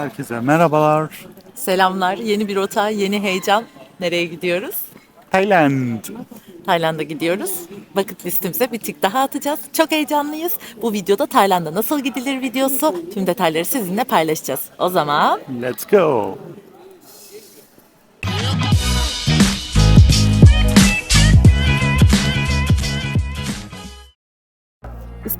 Herkese merhabalar. Selamlar. Yeni bir rota, yeni heyecan. Nereye gidiyoruz? Tayland. Tayland'a gidiyoruz. Vakit listemize bir tık daha atacağız. Çok heyecanlıyız. Bu videoda Tayland'a nasıl gidilir videosu. Tüm detayları sizinle paylaşacağız. O zaman Let's go.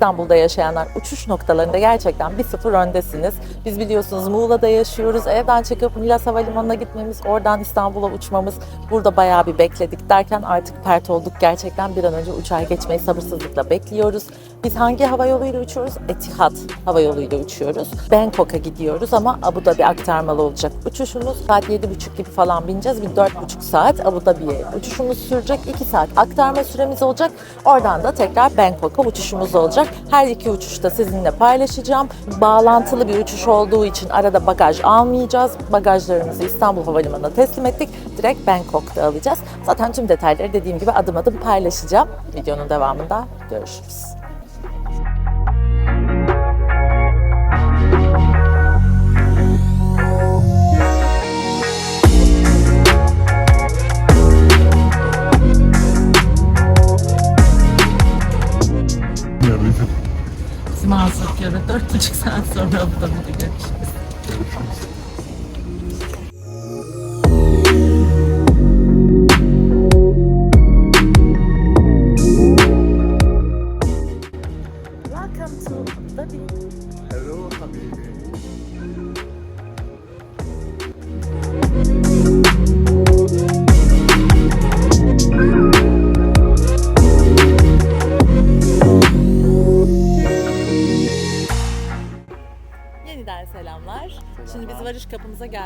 İstanbul'da yaşayanlar uçuş noktalarında gerçekten bir sıfır öndesiniz. Biz biliyorsunuz Muğla'da yaşıyoruz. Evden çıkıp Milas Havalimanı'na gitmemiz, oradan İstanbul'a uçmamız. Burada bayağı bir bekledik derken artık pert olduk. Gerçekten bir an önce uçağa geçmeyi sabırsızlıkla bekliyoruz. Biz hangi hava yoluyla uçuyoruz? Etihad hava yoluyla uçuyoruz. Bangkok'a gidiyoruz ama Abu Dhabi aktarmalı olacak. Uçuşumuz saat 7.30 gibi falan bineceğiz. Bir 4.5 saat Abu Dhabi'ye uçuşumuz sürecek. 2 saat aktarma süremiz olacak. Oradan da tekrar Bangkok'a uçuşumuz olacak. Her iki uçuşta sizinle paylaşacağım. Bağlantılı bir uçuş olduğu için arada bagaj almayacağız. Bagajlarımızı İstanbul Havalimanı'na teslim ettik. Direkt Bangkok'ta alacağız. Zaten tüm detayları dediğim gibi adım adım paylaşacağım. Videonun devamında görüşürüz. Sonra Abu Dhabi'de görüşürüz. Welcome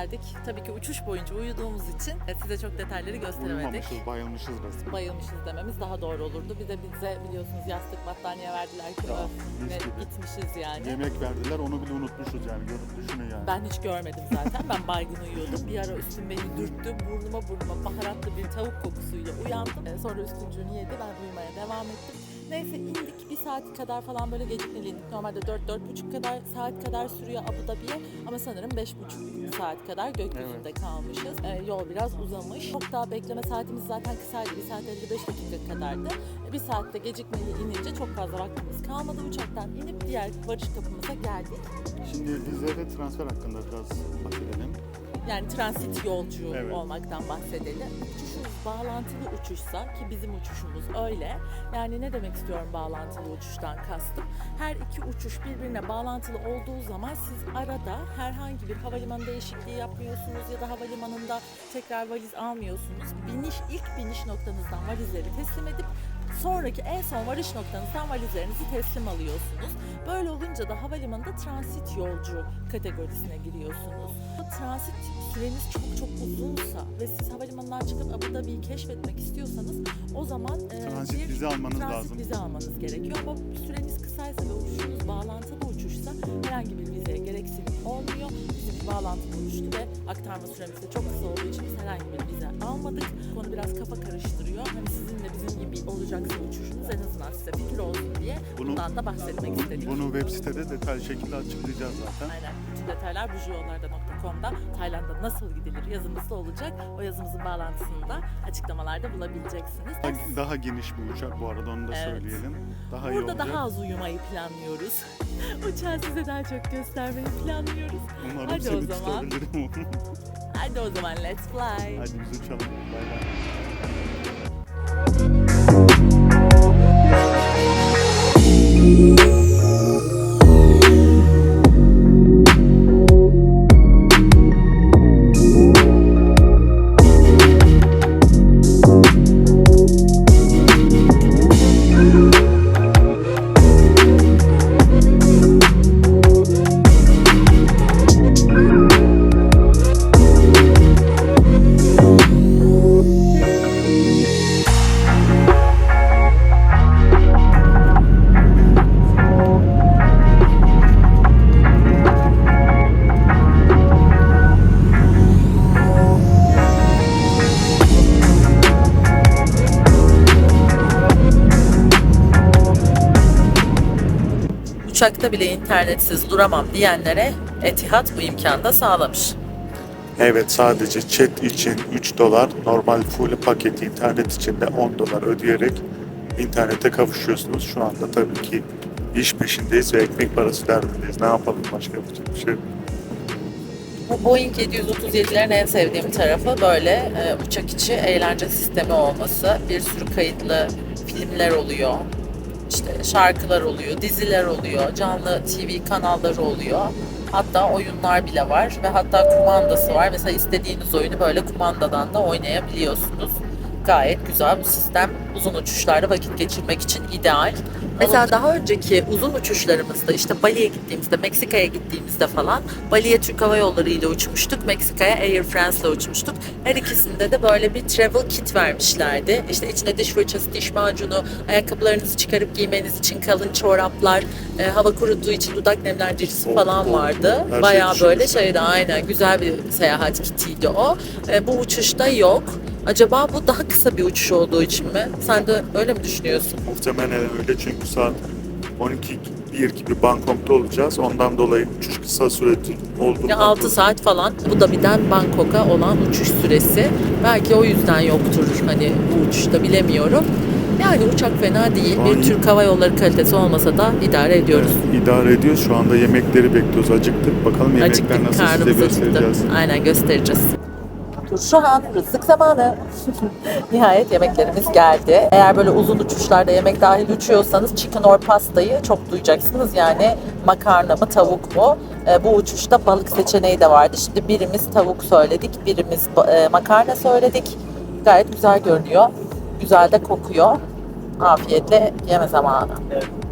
geldik. Tabii ki uçuş boyunca uyuduğumuz için e, size çok detayları gösteremedik. Uyumamışız, bayılmışız resmen. Bayılmışız dememiz daha doğru olurdu. Bir de bize biliyorsunuz yastık battaniye verdiler ki Ya, ve gitmişiz yani. Yemek verdiler, onu bile unutmuşuz yani. Görüp düşünün yani. Ben hiç görmedim zaten. Ben baygın uyuyordum. Bir ara üstüm beni dürttü. Burnuma burnuma baharatlı bir tavuk kokusuyla uyandım. Ee, Sonra üstüncüğünü yedi. Ben uyumaya devam ettim. Neyse indik. Bir saat kadar falan böyle gecikmeli indik. Normalde 4-4,5 kadar saat kadar sürüyor Abu Dhabi'ye. Ama sanırım 5,5 saat kadar gökyüzünde kalmışız. Ee, yol biraz uzamış. Çok daha bekleme saatimiz zaten kısaydı. 1 saat 55 dakika kadardı. Ee, Bir saatte gecikmeli inince çok fazla vaktimiz kalmadı. Uçaktan inip diğer varış kapımıza geldik. Şimdi vize ve transfer hakkında biraz bahsedelim. Yani transit yolcu Evet. olmaktan bahsedelim. Uçuşumuz bağlantılı uçuşsa ki bizim uçuşumuz öyle. Yani ne demek istiyorum bağlantılı uçuştan kastım? Her iki uçuş birbirine bağlantılı olduğu zaman siz arada herhangi bir havalimanı değişikliği yapmıyorsunuz ya da havalimanında tekrar valiz almıyorsunuz. Biniş ilk biniş noktanızdan valizleri teslim edip sonraki en son varış noktanızdan valizlerinizi teslim alıyorsunuz. Böyle olunca da havalimanında transit yolcu kategorisine giriyorsunuz. Transit süreniz çok çok uzunsa ve siz havalimanından çıkıp Abu Dhabi'yi keşfetmek istiyorsanız o zaman e, Transit bir vize almanız transit lazım. vize almanız gerekiyor. Ama süreniz kısaysa ve uçuşunuz bağlantılı uçuşsa herhangi bir vizeye gereksinim olmuyor. Bizim bağlantılı uçuştu ve aktarma süremiz de çok kısa olduğu için biz herhangi bir vize almadık. Konu biraz kafa karıştırıyor. Hani sizin de bizim gibi olacaksa uçuşunuz en azından size fikir olsun diye Bunu- bundan da bahsetmek Bu- istedik. Bunu web sitede detaylı şekilde açıklayacağız zaten. Aynen. Bütün detaylar bujuyollarda.com'da Tayland'a nasıl gidilir yazımızda olacak. O yazımızın bağlantısını da açıklamalarda bulabileceksiniz. Daha, daha geniş bir uçak bu arada onu da Evet. söyleyelim. Daha iyi Burada olacak. daha az uyumayı planlıyoruz. Uçağı size daha çok göstermeyi planlıyoruz. Umarım Hadi seni o zaman. Hadi o zaman let's fly. Hadi biz uçalım. Bay bay. Uçakta bile internetsiz duramam diyenlere Etihad bu imkanı da sağlamış. Evet sadece chat için 3 dolar, normal full paketi internet için de 10 dolar ödeyerek internete kavuşuyorsunuz. Şu anda tabii ki iş peşindeyiz ve ekmek parası derdindeyiz. Ne yapalım başka yapacak bir şey yok. Bu Boeing 737'lerin en sevdiğim tarafı böyle e, uçak içi eğlence sistemi olması. Bir sürü kayıtlı filmler oluyor. İşte şarkılar oluyor, diziler oluyor, canlı TV kanalları oluyor. Hatta oyunlar bile var ve hatta kumandası var. Mesela istediğiniz oyunu böyle kumandadan da oynayabiliyorsunuz. Gayet güzel bu sistem. Uzun uçuşlarda vakit geçirmek için ideal. Mesela daha önceki uzun uçuşlarımızda işte Bali'ye gittiğimizde, Meksika'ya gittiğimizde falan Bali'ye Türk Hava Yolları ile uçmuştuk. Meksika'ya Air France ile uçmuştuk. Her ikisinde de böyle bir travel kit vermişlerdi. İşte içinde diş fırçası, diş macunu, ayakkabılarınızı çıkarıp giymeniz için kalın çoraplar, e, hava kuruduğu için dudak nemlendiricisi Oh, falan vardı. her şey Bayağı böyle düşünmüşler. şeyde aynen güzel bir seyahat kitiydi o. E, bu uçuşta yok. Acaba bu daha kısa bir uçuş olduğu için mi? Sen de öyle mi düşünüyorsun? Muhtemelen öyle çünkü saat 12 bir gibi Bangkok'ta olacağız. Ondan dolayı uçuş kısa süreli olduğundan Ya 6 dolayı- saat falan Bu Dhabi'den Bangkok'a olan uçuş süresi. Belki o yüzden yoktur hani bu uçuşta bilemiyorum. Yani uçak fena değil. Ay. Bir Türk Hava Yolları kalitesi olmasa da idare ediyoruz. İdare ediyoruz. Şu anda yemekleri bekliyoruz. Acıktık. Bakalım yemekler Acıktık, nasıl size karnımız acıktı. göstereceğiz. Aynen göstereceğiz. Şu an rızık zamanı. Nihayet yemeklerimiz geldi. Eğer böyle uzun uçuşlarda yemek dahil uçuyorsanız chicken or pastayı çok duyacaksınız. Yani makarna mı tavuk mu? Ee, bu uçuşta balık seçeneği de vardı. Şimdi birimiz tavuk söyledik, birimiz e, makarna söyledik. Gayet güzel görünüyor. Güzel de kokuyor. Afiyetle yeme zamanı. Evet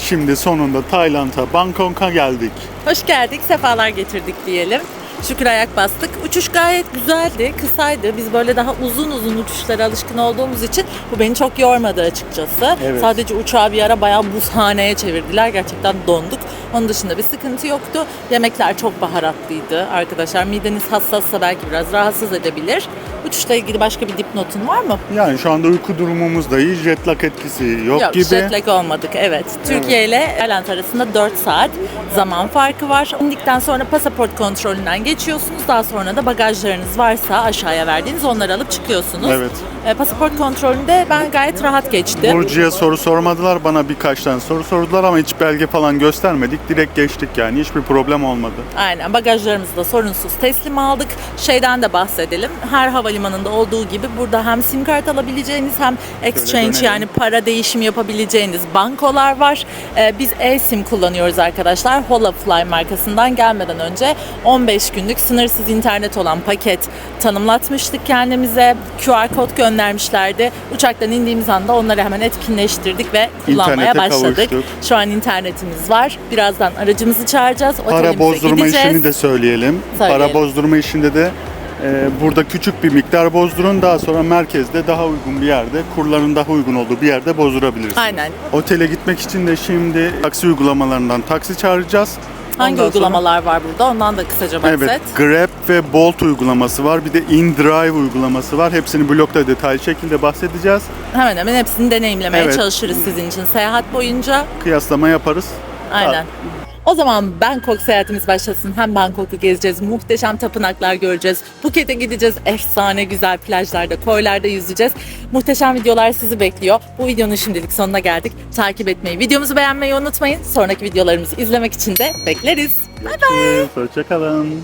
şimdi sonunda Tayland'a, Bangkok'a geldik. Hoş geldik, sefalar getirdik diyelim. Şükür ayak bastık. Uçuş gayet güzeldi, kısaydı. Biz böyle daha uzun uzun uçuşlara alışkın olduğumuz için bu beni çok yormadı açıkçası. Evet. Sadece uçağı bir ara bayağı buzhaneye çevirdiler. Gerçekten donduk. Onun dışında bir sıkıntı yoktu. Yemekler çok baharatlıydı arkadaşlar. Mideniz hassassa belki biraz rahatsız edebilir. Uçuşla ilgili başka bir dipnotun var mı? Yani şu anda uyku durumumuz da iyi. Jet lag etkisi yok, Yok, gibi. jet lag olmadık. Evet. Türkiye ile Tayland arasında 4 saat zaman farkı var. İndikten sonra pasaport kontrolünden geçiyorsunuz. Daha sonra da bagajlarınız varsa aşağıya verdiğiniz onları alıp çıkıyorsunuz. Evet. E, pasaport kontrolünde ben gayet rahat geçtim. Burcu'ya soru sormadılar. Bana birkaç tane soru sordular ama hiç belge falan göstermedik. Direkt geçtik yani. Hiçbir problem olmadı. Aynen bagajlarımızı da sorunsuz teslim aldık. Şeyden de bahsedelim. Her havalimanında olduğu gibi burada hem sim kart alabileceğiniz hem exchange yani para değişimi yapabileceğiniz bankolar var. Ee, biz e-sim kullanıyoruz arkadaşlar. Holafly markasından gelmeden önce 15 günlük sınırsız internet olan paket tanımlatmıştık kendimize. QR kod göndermişlerdi. Uçaktan indiğimiz anda onları hemen etkinleştirdik ve kullanmaya İnternete başladık. kavuştuk. Şu an internetimiz var. Birazdan aracımızı çağıracağız. Para Otelimize bozdurma gideceğiz. işini de söyleyelim. Söyleyelim. Para bozdurma işinde de burada küçük bir miktar bozdurun. Daha sonra merkezde daha uygun bir yerde, kurların daha uygun olduğu bir yerde bozdurabilirsiniz. Aynen. Otele gitmek için de şimdi taksi uygulamalarından taksi çağıracağız. Hangi Ondan sonra- uygulamalar var burada? Ondan da kısaca bahset. Evet, Grab ve Bolt uygulaması var. Bir de InDrive uygulaması var. Hepsini blogda detaylı şekilde bahsedeceğiz. Hemen hemen hepsini deneyimlemeye Evet. çalışırız sizin için seyahat boyunca. Kıyaslama yaparız. Aynen. O zaman Bangkok seyahatimiz başlasın. Hem Bangkok'u gezeceğiz, muhteşem tapınaklar göreceğiz. Phuket'e gideceğiz, efsane güzel plajlarda, koylarda yüzeceğiz. Muhteşem videolar sizi bekliyor. Bu videonun şimdilik sonuna geldik. Takip etmeyi, videomuzu beğenmeyi unutmayın. Sonraki videolarımızı izlemek için de bekleriz. Görüşürüz. Hoşçakalın.